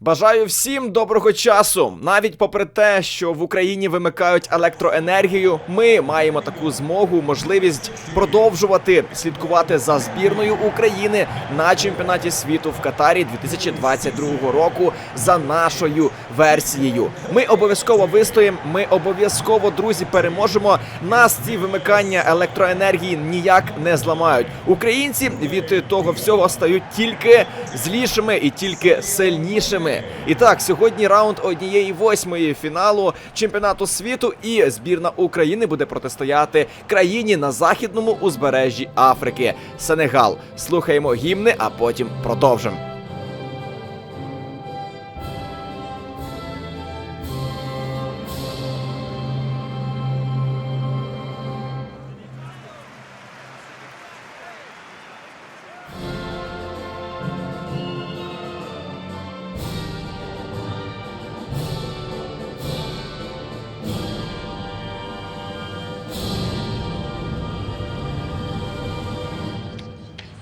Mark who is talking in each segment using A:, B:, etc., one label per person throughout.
A: Бажаю всім доброго часу. Навіть попри те, що в Україні вимикають електроенергію, ми маємо таку змогу, можливість продовжувати слідкувати за збірною України на чемпіонаті світу в Катарі 2022 року за нашою версією. Ми обов'язково вистоїмо. Ми обов'язково, друзі, переможемо. Нас ці вимикання електроенергії ніяк не зламають. Українці від того всього стають тільки злішими і тільки сильнішими. І так, сьогодні раунд однієї восьмої фіналу чемпіонату світу, і збірна України буде протистояти країні на західному узбережжі Африки Сенегал. Слухаємо гімни, а потім продовжимо.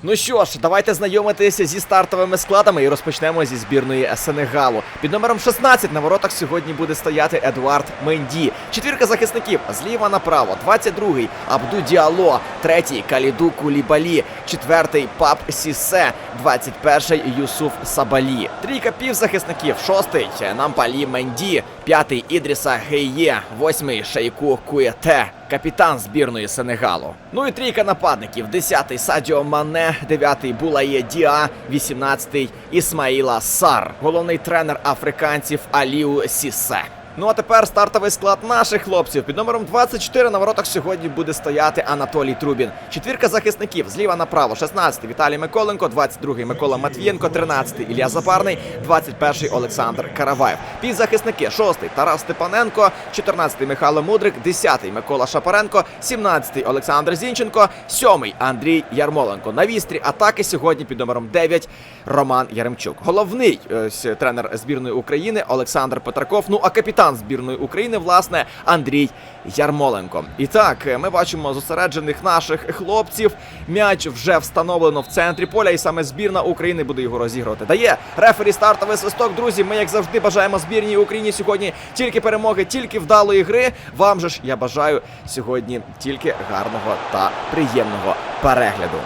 A: Ну що ж, давайте знайомитися зі стартовими складами і розпочнемо зі збірної Сенегалу. Під номером 16 на воротах сьогодні буде стояти Едуард Менді. Четвірка захисників зліва направо. 22-й Абду Діало, третій Каліду Кулібалі, четвертий Пап Сісе, 21-й Юсуф Сабалі. Трійка півзахисників, шостий Нампалі Менді, п'ятий Ідріса Гейє, восьмий Шейку Куєте. Капітан збірної Сенегалу. Ну і трійка нападників: 10-й Садіо Мане, 9-й Булає Діа, 18-й Ісмаїла Сар, головний тренер африканців Аліу Сісе. Ну а тепер стартовий склад наших хлопців. Під номером 24 на воротах сьогодні буде стояти Анатолій Трубін. Четвірка захисників зліва направо. 16-й Віталій Миколенко, 22-й Микола Матвієнко, 13-й Ілля Запарний, 21-й Олександр Караваєв. Півзахисники 6-й Тарас Степаненко, 14-й Михайло Мудрик, 10-й Микола Шапаренко, 17-й Олександр Зінченко, 7-й Андрій Ярмоленко. На вістрі атаки сьогодні під номером 9 Роман Яремчук. Головний е, ось, тренер збірної України Олександр Петраков. Ну а капітан збірної України, власне, Андрій Ярмоленко. І так, е, ми бачимо зосереджених наших хлопців. М'яч вже встановлено в центрі поля, і саме збірна України буде його розігрувати. Дає рефері стартовий свисток. Друзі, ми як завжди бажаємо збірній Україні сьогодні тільки перемоги, тільки вдалої гри. Вам же ж я бажаю сьогодні тільки гарного та приємного перегляду.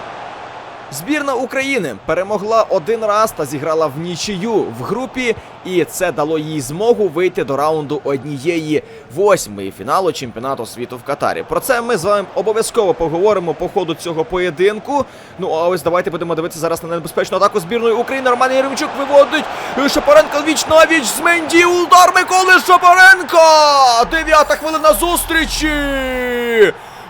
A: Збірна України перемогла один раз та зіграла в нічию в групі, і це дало їй змогу вийти до раунду однієї восьмої фіналу чемпіонату світу в Катарі. Про це ми з вами обов'язково поговоримо по ходу цього поєдинку. Ну а ось давайте будемо дивитися зараз на небезпечну атаку збірної України. Роман Єремчук виводить Шапаренко віч на віч з Менді. Удар Миколи Шапаренка! Дев'ята хвилина зустрічі!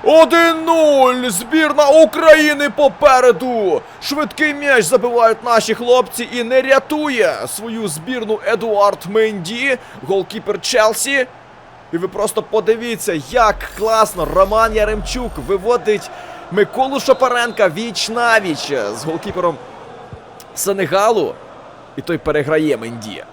A: 1-0! Збірна України попереду! Швидкий м'яч забивають наші хлопці і не рятує свою збірну Едуард Менді, голкіпер Челсі. І ви просто подивіться, як класно Роман Яремчук виводить Миколу Шапаренка віч на віч з голкіпером Сенегалу. І той переграє Менді.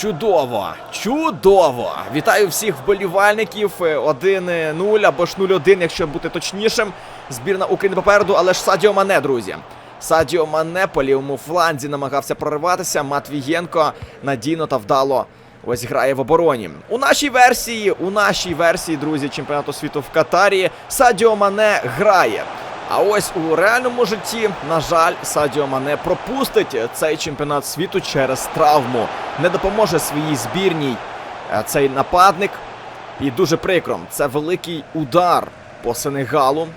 A: Чудово! Чудово! Вітаю всіх вболівальників. Е, 1-0 або ж 0-1, якщо бути точнішим. Збірна України попереду, але ж Садіо Мане, друзі. Садіо Мане по лівому фланзі намагався прориватися. Матвієнко надійно та вдало ось грає в обороні. У нашій версії, у нашій версії, друзі, чемпіонату світу в Катарі Садіо Мане грає. А ось у реальному житті, на жаль, Садіо Мане пропустить цей чемпіонат світу через травму. Не допоможе своїй збірній е, цей нападник. І дуже прикро, це великий удар по Сенегалу.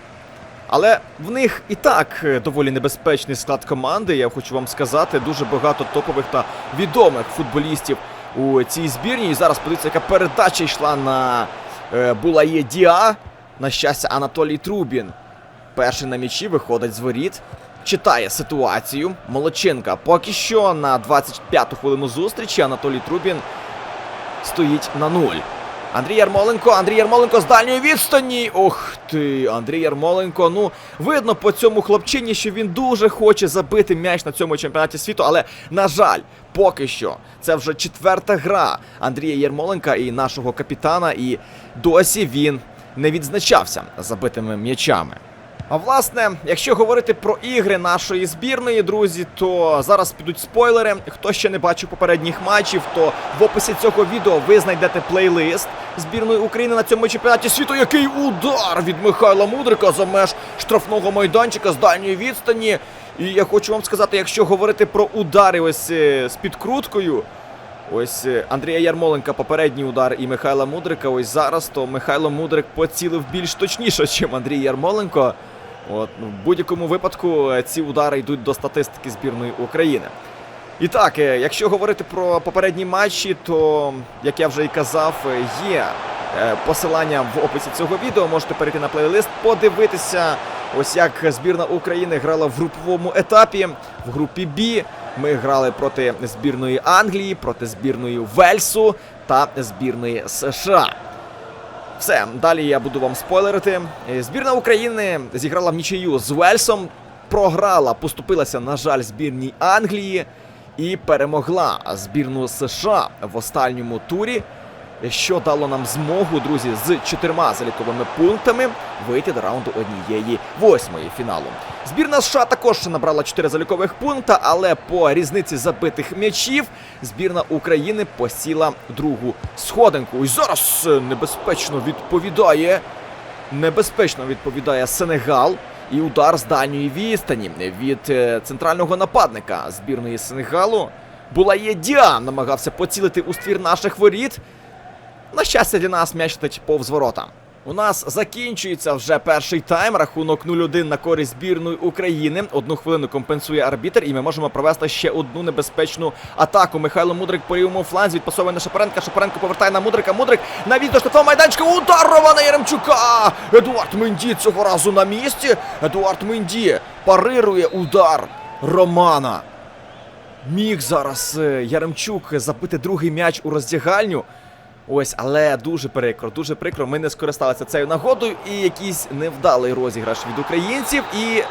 A: Але в них і так е, доволі небезпечний склад команди. Я хочу вам сказати, дуже багато топових та відомих футболістів у цій збірні. І зараз подивіться, яка передача йшла на е, Булає Діа. На щастя, Анатолій Трубін. Перший на м'ячі виходить з воріт, читає ситуацію. Молодчинка. Поки що на 25-ту хвилину зустрічі Анатолій Трубін стоїть на нуль. Андрій Ярмоленко, Андрій Ярмоленко з дальньої відстані. Ох ти, Андрій Ярмоленко. Ну, видно по цьому хлопчині, що він дуже хоче забити м'яч на цьому чемпіонаті світу, але, на жаль, поки що це вже четверта гра Андрія Ярмоленка і нашого капітана, і досі він не відзначався забитими м'ячами. А власне, якщо говорити про ігри нашої збірної, друзі, то зараз підуть спойлери. Хто ще не бачив попередніх матчів, то в описі цього відео ви знайдете плейлист збірної України на цьому чемпіонаті світу. Який удар від Михайла Мудрика за меж штрафного майданчика з дальньої відстані. І я хочу вам сказати, якщо говорити про удари ось е, з підкруткою. Ось е, Андрія Ярмоленка попередній удар і Михайла Мудрика. Ось зараз то Михайло Мудрик поцілив більш точніше, ніж Андрій Ярмоленко. От, ну, в будь-якому випадку е, ці удари йдуть до статистики збірної України. І так, е, якщо говорити про попередні матчі, то, як я вже і казав, е, є посилання в описі цього відео. Можете перейти на плейлист, подивитися, ось як збірна України грала в груповому етапі, в групі Б. Ми грали проти збірної Англії, проти збірної Вельсу та збірної США. Все, далі я буду вам спойлерити. Е, Збірна України зіграла в нічию з Вельсом, програла, поступилася, на жаль, збірній Англії і перемогла збірну США в останньому турі, що дало нам змогу, друзі, з чотирма заліковими пунктами вийти до раунду однієї восьмої фіналу. Збірна США також набрала 4 залікових пункта, але по різниці забитих м'ячів збірна України посіла другу сходинку. І зараз е, небезпечно відповідає. Небезпечно відповідає Сенегал. І удар з дальньої відстані від е, центрального нападника збірної Сенегалу. Булає Діан намагався поцілити у ствір наших воріт. На щастя для нас м'яч летить повз ворота. У нас закінчується вже перший тайм. Рахунок 0-1 на користь збірної України. Одну хвилину компенсує арбітр, і ми можемо провести ще одну небезпечну атаку. Михайло Мудрик по лівому фланзі відпасовує на Шапаренка. Шапаренко повертає на Мудрика. Мудрик на до майданчика. Удар Яремчука! Едуард Менді цього разу на місці. Едуард Менді парирує удар Романа. Міг зараз е, Яремчук забити другий м'яч у роздягальню. Ось, але дуже прикро, дуже прикро. Ми не скористалися цією нагодою і якийсь невдалий розіграш від українців. І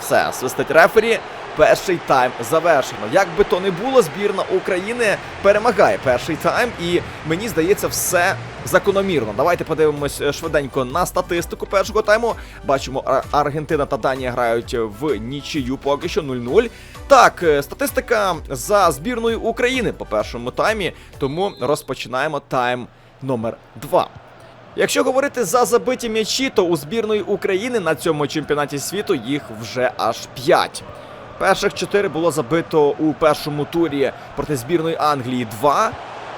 A: все, свистить рефері. Перший тайм завершено. Як би то не було, збірна України перемагає перший тайм, і мені здається, все закономірно. Давайте подивимось е, швиденько на статистику першого тайму. Бачимо, Аргентина та Данія грають в нічию поки що 0-0. Так, е, статистика за збірною України по першому таймі, тому розпочинаємо тайм номер 2. Якщо говорити за забиті м'ячі, то у збірної України на цьому чемпіонаті світу їх вже аж 5. Перших 4 було забито у першому турі проти збірної Англії 2.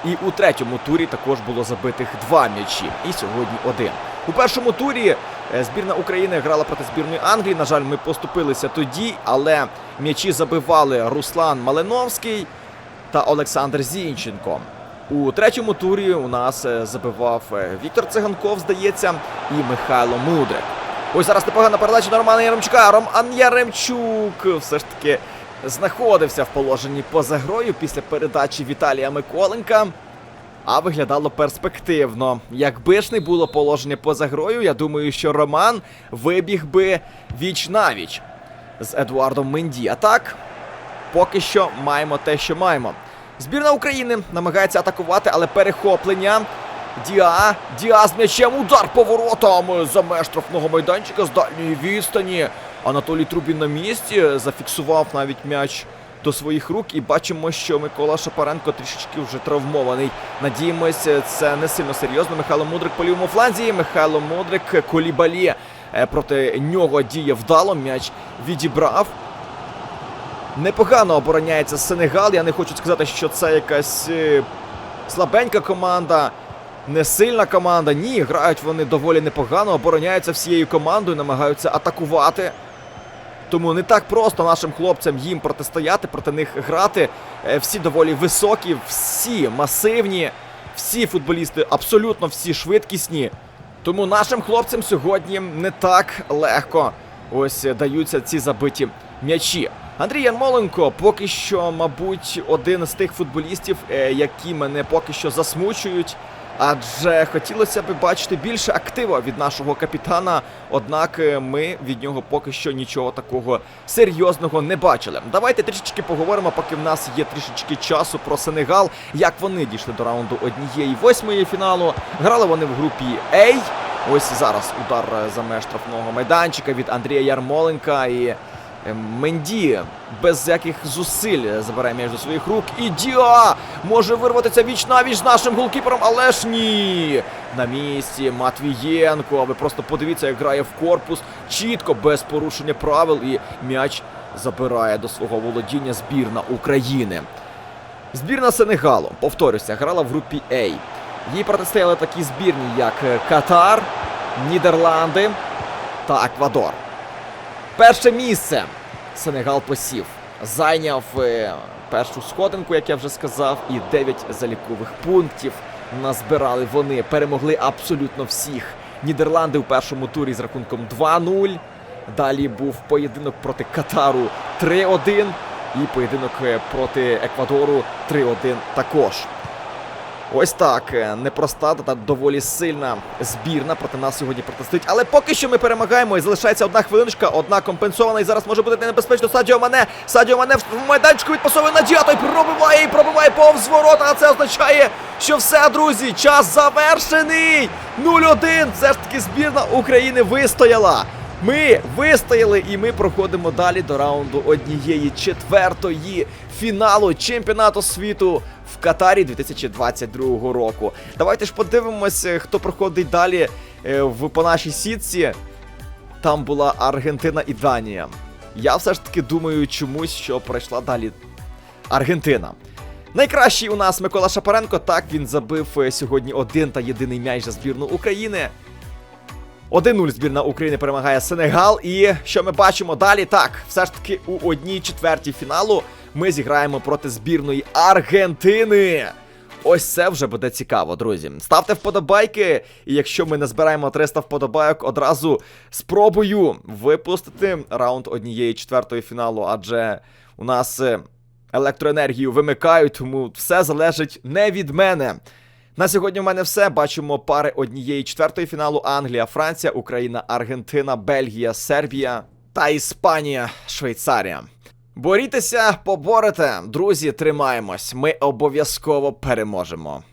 A: І у третьому турі також було забитих 2 м'ячі. І сьогодні один. У першому турі е, збірна України грала проти збірної Англії. На жаль, ми поступилися тоді, але м'ячі забивали Руслан Малиновський та Олександр Зінченко. У третьому турі у нас е, забивав е, Віктор Циганков, здається, і Михайло Мудрик. Ось зараз непогана передача на Романа Яремчука. Роман Яремчук все ж таки знаходився в положенні поза грою після передачі Віталія Миколенка. А виглядало перспективно. Якби ж не було положення поза грою, я думаю, що Роман вибіг би віч навіч з Едуардом Менді. А так, поки що маємо те, що маємо. Збірна України намагається атакувати, але перехоплення. Діа, Діа з м'ячем, удар поворотом за меж штрафного майданчика з дальньої відстані. Анатолій Трубін на місці зафіксував навіть м'яч до своїх рук. І бачимо, що Микола Шапаренко трішечки вже травмований. Надіємось, це не сильно серйозно. Михайло Мудрик по лівому фланзі. Михайло Мудрик Колібалі е, проти нього діє вдало. М'яч відібрав. Непогано обороняється Сенегал. Я не хочу сказати, що це якась е, слабенька команда, не сильна команда. Ні, грають вони доволі непогано, обороняються всією командою, намагаються атакувати. Тому не так просто нашим хлопцям їм протистояти, проти них грати. Е, Всі доволі високі, всі масивні, всі футболісти, абсолютно всі швидкісні. Тому нашим хлопцям сьогодні не так легко ось е, даються ці забиті м'ячі. Андрій Ярмоленко поки що, мабуть, один з тих футболістів, е, які мене поки що засмучують. Адже хотілося б бачити більше актива від нашого капітана, однак е, ми від нього поки що нічого такого серйозного не бачили. Давайте трішечки поговоримо, поки в нас є трішечки часу про Сенегал, як вони дійшли до раунду однієї восьмої фіналу. Грали вони в групі A. Ось зараз удар е, за меж штрафного майданчика від Андрія Ярмоленка і Менді без всяких зусиль забирає до своїх рук. І Діа може вирватися віч навіч з нашим голкіпером, але ж ні. На місці Матвієнко. А ви просто подивіться, як грає в корпус чітко, без порушення правил, і м'яч забирає до свого володіння збірна України. Збірна Сенегалу, повторюся, грала в групі А. Їй протистояли такі збірні, як Катар, Нідерланди та Еквадор. Перше місце Сенегал посів. Зайняв е, першу сходинку, як я вже сказав, і 9 залікових пунктів назбирали вони. Перемогли абсолютно всіх. Нідерланди у першому турі з рахунком 2-0. Далі був поєдинок проти Катару 3-1. І поєдинок е, проти Еквадору 3-1 також. Ось так, е, непроста та доволі сильна збірна проти нас сьогодні протистоїть. Але поки що ми перемагаємо і залишається одна хвилиночка, одна компенсована. І зараз може бути небезпечно. Садіо Мане. Садіо Мане в майданчику відпасовує на Діа, той пробиває і пробиває повз ворота. А це означає, що все, друзі, час завершений. 0-1. Все ж таки збірна України вистояла. Ми вистояли і ми проходимо далі до раунду однієї четвертої фіналу чемпіонату світу Катарі 2022 року. Давайте ж подивимося, хто проходить далі е, в по нашій сітці. Там була Аргентина і Данія. Я все ж таки думаю чомусь, що пройшла далі Аргентина. Найкращий у нас Микола Шапаренко. Так він забив е, сьогодні один та єдиний м'яч за збірну України. 1-0 збірна України перемагає Сенегал. І що ми бачимо далі? Так, все ж таки у одній четвертій фіналу ми зіграємо проти збірної Аргентини. Ось це вже буде цікаво, друзі. Ставте вподобайки, і якщо ми не збираємо 300 вподобайок, одразу спробую випустити раунд однієї четвертої фіналу, адже у нас е, електроенергію вимикають, тому все залежить не від мене. На сьогодні в мене все. Бачимо пари однієї четвертої фіналу: Англія, Франція, Україна, Аргентина, Бельгія, Сербія та Іспанія, Швейцарія. Борітеся, поборете, друзі, тримаємось. Ми обов'язково переможемо.